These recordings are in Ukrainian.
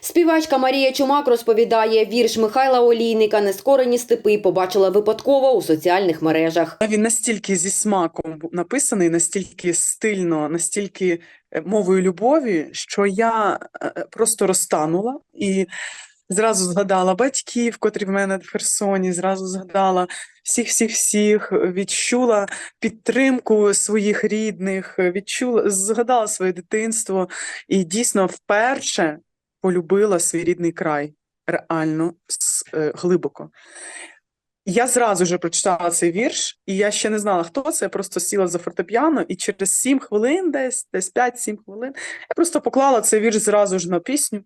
Співачка Марія Чумак розповідає, вірш Михайла Олійника Нескорені степи побачила випадково у соціальних мережах. Він настільки зі смаком написаний, настільки стильно, настільки е, мовою любові, що я е, е, просто розтанула і зразу згадала батьків, котрі в мене в Херсоні, зразу згадала всіх, всіх, всіх, відчула підтримку своїх рідних, відчула, згадала своє дитинство і дійсно вперше полюбила свій рідний край реально е, глибоко. Я зразу вже прочитала цей вірш, і я ще не знала, хто це. Я просто сіла за фортепіано, і через 7 хвилин, десь, десь 5-7 хвилин, я просто поклала цей вірш зразу ж на пісню.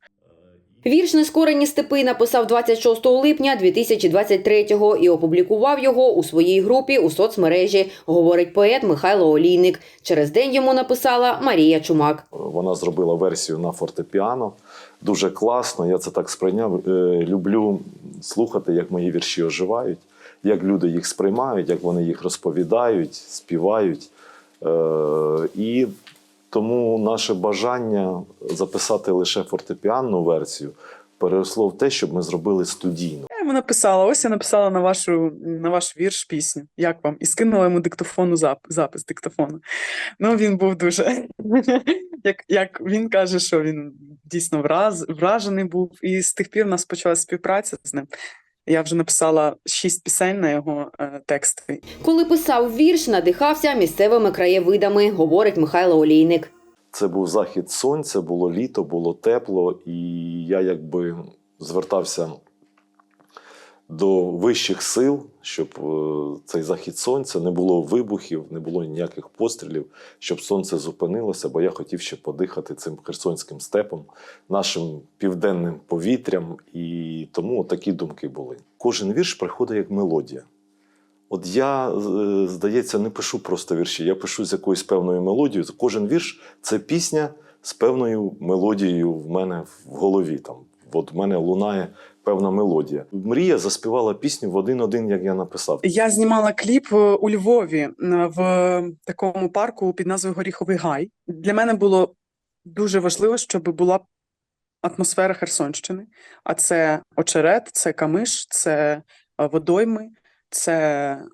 Вірш Нескорені степи написав 26 липня 2023-го і опублікував його у своїй групі у соцмережі, говорить поет Михайло Олійник. Через день йому написала Марія Чумак. Вона зробила версію на фортепіано. Дуже класно. Я це так сприйняв. Е, Люблю слухати, як мої вірші оживають, як люди їх сприймають, як вони їх розповідають, співають. Е, І тому наше бажання записати лише фортепіанну версію переросло в те, щоб ми зробили студійну. Я йому написала: ось я написала на вашу на ваш вірш пісню. Як вам? І скинула йому диктофону зап, запис диктофону. Ну він був дуже як, як він каже, що він дійсно враз, вражений був. І з тих пір у нас почалася співпраця з ним. Я вже написала шість пісень на його е, тексти. Коли писав вірш, надихався місцевими краєвидами, говорить Михайло Олійник. Це був захід сонця, було літо, було тепло, і я якби звертався до вищих сил, щоб е, цей захід сонця не було вибухів, не було ніяких пострілів, щоб сонце зупинилося, бо я хотів ще подихати цим херсонським степом, нашим південним повітрям, і тому такі думки були. Кожен вірш приходить як мелодія. От я, е, здається, не пишу просто вірші, я пишу з якоюсь певною мелодією. Кожен вірш це пісня з певною мелодією в мене в голові. Там. От в мене лунає певна мелодія. Мрія заспівала пісню в один-один, як я написав. Я знімала кліп е, у Львові е, в такому парку під назвою Горіховий Гай. Для мене було дуже важливо, щоб була атмосфера Херсонщини. А це очерет, це камиш, це е, водойми, це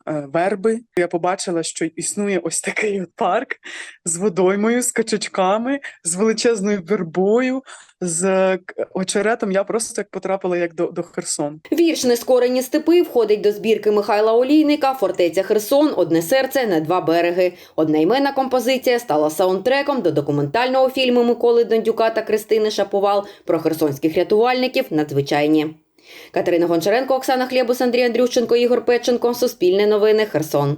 е, верби. Я побачила, що існує ось такий парк з водоймою, з качачками, з величезною вербою, з е, очеретом. Я просто як потрапила як до, до Херсону. Вірш Нескорені степи входить до збірки Михайла Олійника Фортеця Херсон, одне серце на два береги. Одноіменна композиція стала саундтреком до документального фільму Миколи Дондюка та Кристини Шаповал про херсонських рятувальників надзвичайні. Катерина Гончаренко, Оксана Хлєбус, Андрій Андрющенко, Ігор Печенко. Суспільне новини. Херсон.